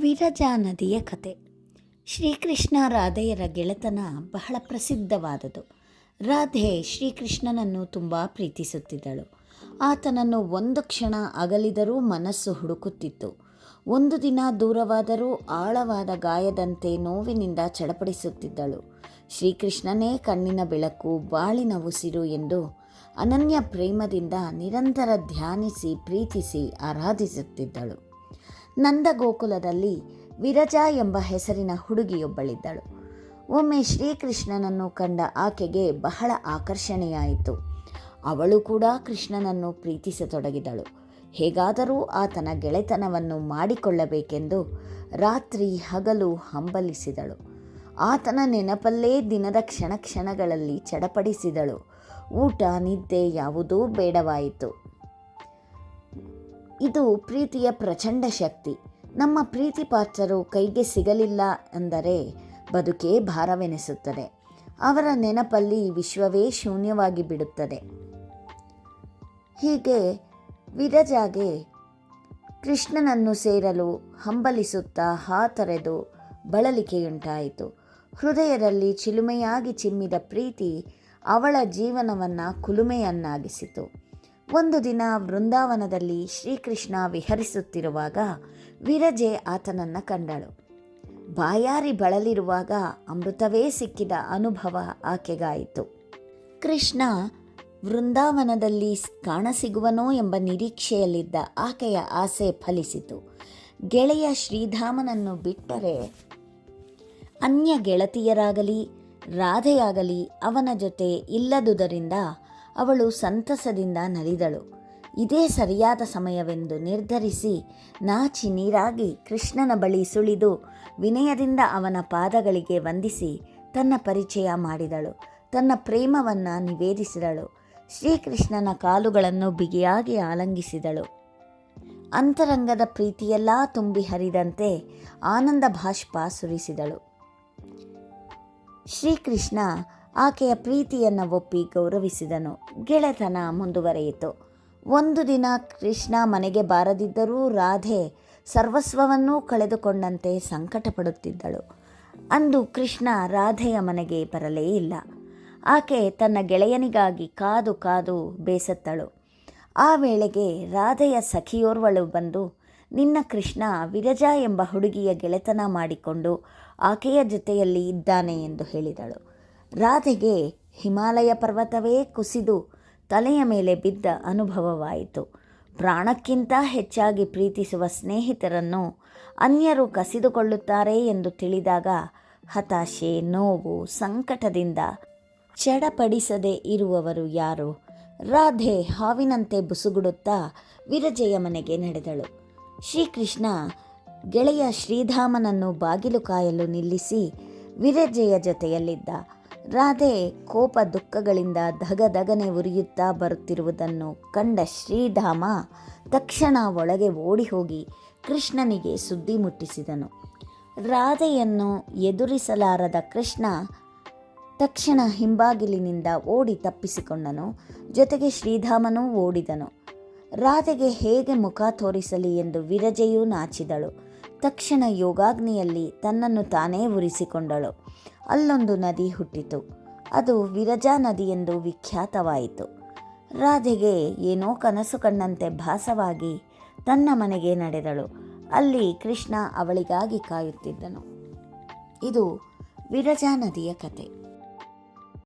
ವಿರಜಾ ನದಿಯ ಕತೆ. ಶ್ರೀಕೃಷ್ಣ ರಾಧೆಯರ ಗೆಳೆತನ ಬಹಳ ಪ್ರಸಿದ್ಧವಾದದು ರಾಧೆ ಶ್ರೀಕೃಷ್ಣನನ್ನು ತುಂಬ ಪ್ರೀತಿಸುತ್ತಿದ್ದಳು. ಆತನನ್ನು ಒಂದು ಕ್ಷಣ ಅಗಲಿದರೂ ಮನಸ್ಸು ಹುಡುಕುತ್ತಿತ್ತು. ಒಂದು ದಿನ ದೂರವಾದರೂ ಆಳವಾದ ಗಾಯದಂತೆ ನೋವಿನಿಂದ ಚಡಪಡಿಸುತ್ತಿದ್ದಳು. ಶ್ರೀಕೃಷ್ಣನೇ ಕಣ್ಣಿನ ಬೆಳಕು, ಬಾಳಿನ ಉಸಿರು ಎಂದು ಅನನ್ಯ ಪ್ರೇಮದಿಂದ ನಿರಂತರ ಧ್ಯಾನಿಸಿ, ಪ್ರೀತಿಸಿ ಆರಾಧಿಸುತ್ತಿದ್ದಳು. ನಂದಗೋಕುಲದಲ್ಲಿ ವಿರಜಾ ಎಂಬ ಹೆಸರಿನ ಹುಡುಗಿಯೊಬ್ಬಳಿದ್ದಳು. ಒಮ್ಮೆ ಶ್ರೀಕೃಷ್ಣನನ್ನು ಕಂಡ ಆಕೆಗೆ ಬಹಳ ಆಕರ್ಷಣೆಯಾಯಿತು. ಅವಳು ಕೂಡ ಕೃಷ್ಣನನ್ನು ಪ್ರೀತಿಸತೊಡಗಿದಳು. ಹೇಗಾದರೂ ಆತನ ಗೆಳೆತನವನ್ನು ಮಾಡಿಕೊಳ್ಳಬೇಕೆಂದು ರಾತ್ರಿ ಹಗಲು ಹಂಬಲಿಸಿದಳು. ಆತನ ನೆನಪಲ್ಲೇ ದಿನದ ಕ್ಷಣ ಕ್ಷಣಗಳಲ್ಲಿ ಚಡಪಡಿಸಿದಳು. ಊಟ, ನಿದ್ದೆ ಯಾವುದೂ ಬೇಡವಾಯಿತು. ಇದು ಪ್ರೀತಿಯ ಪ್ರಚಂಡ ಶಕ್ತಿ. ನಮ್ಮ ಪ್ರೀತಿ ಪಾತ್ರರು ಕೈಗೆ ಸಿಗಲಿಲ್ಲ ಅಂದರೆ ಬದುಕೇ ಭಾರವೆನಿಸುತ್ತದೆ. ಅವರ ನೆನಪಲ್ಲಿ ವಿಶ್ವವೇ ಶೂನ್ಯವಾಗಿ ಬಿಡುತ್ತದೆ. ಹೀಗೆ ವಿರಜಾಗೆ ಕೃಷ್ಣನನ್ನು ಸೇರಲು ಹಂಬಲಿಸುತ್ತಾ ಹಾತೊರೆದು ಬಳಲಿಕೆಯುಂಟಾಯಿತು. ಹೃದಯದಲ್ಲಿ ಚಿಲುಮೆಯಾಗಿ ಚಿಮ್ಮಿದ ಪ್ರೀತಿ ಅವಳ ಜೀವನವನ್ನು ಕುಲುಮೆಯನ್ನಾಗಿಸಿತು. ಒಂದು ದಿನ ವೃಂದಾವನದಲ್ಲಿ ಶ್ರೀಕೃಷ್ಣ ವಿಹರಿಸುತ್ತಿರುವಾಗ ವಿರಜೆ ಆತನನ್ನು ಕಂಡಳು. ಬಾಯಾರಿ ಬಳಲಿರುವಾಗ ಅಮೃತವೇ ಸಿಕ್ಕಿದ ಅನುಭವ ಆಕೆಗಾಯಿತು. ಕೃಷ್ಣ ವೃಂದಾವನದಲ್ಲಿ ಕಾಣಸಿಗುವನೋ ಎಂಬ ನಿರೀಕ್ಷೆಯಲ್ಲಿದ್ದ ಆಕೆಯ ಆಸೆ ಫಲಿಸಿತು. ಗೆಳೆಯ ಶ್ರೀಧಾಮನನ್ನು ಬಿಟ್ಟರೆ ಅನ್ಯ ಗೆಳತಿಯರಾಗಲಿ, ರಾಧೆಯಾಗಲಿ ಅವನ ಜೊತೆ ಇಲ್ಲದುದರಿಂದ ಅವಳು ಸಂತಸದಿಂದ ನಲಿದಳು. ಇದೇ ಸರಿಯಾದ ಸಮಯವೆಂದು ನಿರ್ಧರಿಸಿ ನಾಚಿ ನೀರಾಗಿ ಕೃಷ್ಣನ ಬಳಿ ಸುಳಿದು ವಿನಯದಿಂದ ಅವನ ಪಾದಗಳಿಗೆ ವಂದಿಸಿ ತನ್ನ ಪರಿಚಯ ಮಾಡಿದಳು. ತನ್ನ ಪ್ರೇಮವನ್ನು ನಿವೇದಿಸಿದಳು. ಶ್ರೀಕೃಷ್ಣನ ಕಾಲುಗಳನ್ನು ಬಿಗಿಯಾಗಿ ಆಲಂಗಿಸಿದಳು. ಅಂತರಂಗದ ಪ್ರೀತಿಯೆಲ್ಲ ತುಂಬಿ ಹರಿದಂತೆ ಆನಂದ ಭಾಷ್ಪ ಸುರಿಸಿದಳು. ಶ್ರೀಕೃಷ್ಣ ಆಕೆಯ ಪ್ರೀತಿಯನ್ನು ಒಪ್ಪಿ ಗೌರವಿಸಿದನು. ಗೆಳೆತನ ಮುಂದುವರೆಯಿತು. ಒಂದು ದಿನ ಕೃಷ್ಣ ಮನೆಗೆ ಬಾರದಿದ್ದರೂ ರಾಧೆ ಸರ್ವಸ್ವವನ್ನೂ ಕಳೆದುಕೊಂಡಂತೆ ಸಂಕಟ ಪಡುತ್ತಿದ್ದಳು ಅಂದು ಕೃಷ್ಣ ರಾಧೆಯ ಮನೆಗೆ ಬರಲೇ ಇಲ್ಲ. ಆಕೆ ತನ್ನ ಗೆಳೆಯನಿಗಾಗಿ ಕಾದು ಕಾದು ಬೇಸತ್ತಳು. ಆ ವೇಳೆಗೆ ರಾಧೆಯ ಸಖಿಯೋರ್ವಳು ಬಂದು, ನಿನ್ನ ಕೃಷ್ಣ ವಿರಜ ಎಂಬ ಹುಡುಗಿಯ ಗೆಳೆತನ ಮಾಡಿಕೊಂಡು ಆಕೆಯ ಜೊತೆಯಲ್ಲಿ ಇದ್ದಾನೆ ಎಂದು ಹೇಳಿದಳು. ರಾಧೆಗೆ ಹಿಮಾಲಯ ಪರ್ವತವೇ ಕುಸಿದು ತಲೆಯ ಮೇಲೆ ಬಿದ್ದ ಅನುಭವವಾಯಿತು. ಪ್ರಾಣಕ್ಕಿಂತ ಹೆಚ್ಚಾಗಿ ಪ್ರೀತಿಸುವ ಸ್ನೇಹಿತರನ್ನು ಅನ್ಯರು ಕಸಿದುಕೊಳ್ಳುತ್ತಾರೆ ಎಂದು ತಿಳಿದಾಗ ಹತಾಶೆ, ನೋವು, ಸಂಕಟದಿಂದ ಚಡಪಡಿಸದೆ ಇರುವವರು ಯಾರು? ರಾಧೆ ಹಾವಿನಂತೆ ಬುಸುಗುಡುತ್ತಾ ವಿರಜೆಯ ಮನೆಗೆ ನಡೆದಳು. ಶ್ರೀಕೃಷ್ಣ ಗೆಳೆಯ ಶ್ರೀಧಾಮನನ್ನು ಬಾಗಿಲು ಕಾಯಲು ನಿಲ್ಲಿಸಿ ವಿರಜೆಯ ಜೊತೆಯಲ್ಲಿದ್ದ ರಾಧೆ ಕೋಪ ದುಃಖಗಳಿಂದ ಧಗಧಗನೆ ಉರಿಯುತ್ತಾ ಬರುತ್ತಿರುವುದನ್ನು ಕಂಡ ಶ್ರೀಧಾಮ ತಕ್ಷಣ ಒಳಗೆ ಓಡಿ ಹೋಗಿ ಕೃಷ್ಣನಿಗೆ ಸುದ್ದಿ ಮುಟ್ಟಿಸಿದನು. ರಾಧೆಯನ್ನು ಎದುರಿಸಲಾರದ ಕೃಷ್ಣ ತಕ್ಷಣ ಹಿಂಬಾಗಿಲಿನಿಂದ ಓಡಿ ತಪ್ಪಿಸಿಕೊಂಡನು. ಜೊತೆಗೆ ಶ್ರೀಧಾಮನೂ ಓಡಿದನು. ರಾಧೆಗೆ ಹೇಗೆ ಮುಖ ತೋರಿಸಲಿ ಎಂದು ವಿರಜೆಯೂ ನಾಚಿದಳು. ತಕ್ಷಣ ಯೋಗಾಗ್ನಿಯಲ್ಲಿ ತನ್ನನ್ನು ತಾನೇ ಉರಿಸಿಕೊಂಡಳು. ಅಲ್ಲೊಂದು ನದಿ ಹುಟ್ಟಿತು. ಅದು ವಿರಜಾ ನದಿ ಎಂದು ವಿಖ್ಯಾತವಾಯಿತು. ರಾಧೆಗೆ ಏನೋ ಕನಸು ಕಂಡಂತೆ ಭಾಸವಾಗಿ ತನ್ನ ಮನೆಗೆ ನಡೆದಳು. ಅಲ್ಲಿ ಕೃಷ್ಣ ಅವಳಿಗಾಗಿ ಕಾಯುತ್ತಿದ್ದನು. ಇದು ವಿರಜಾ ನದಿಯ ಕತೆ.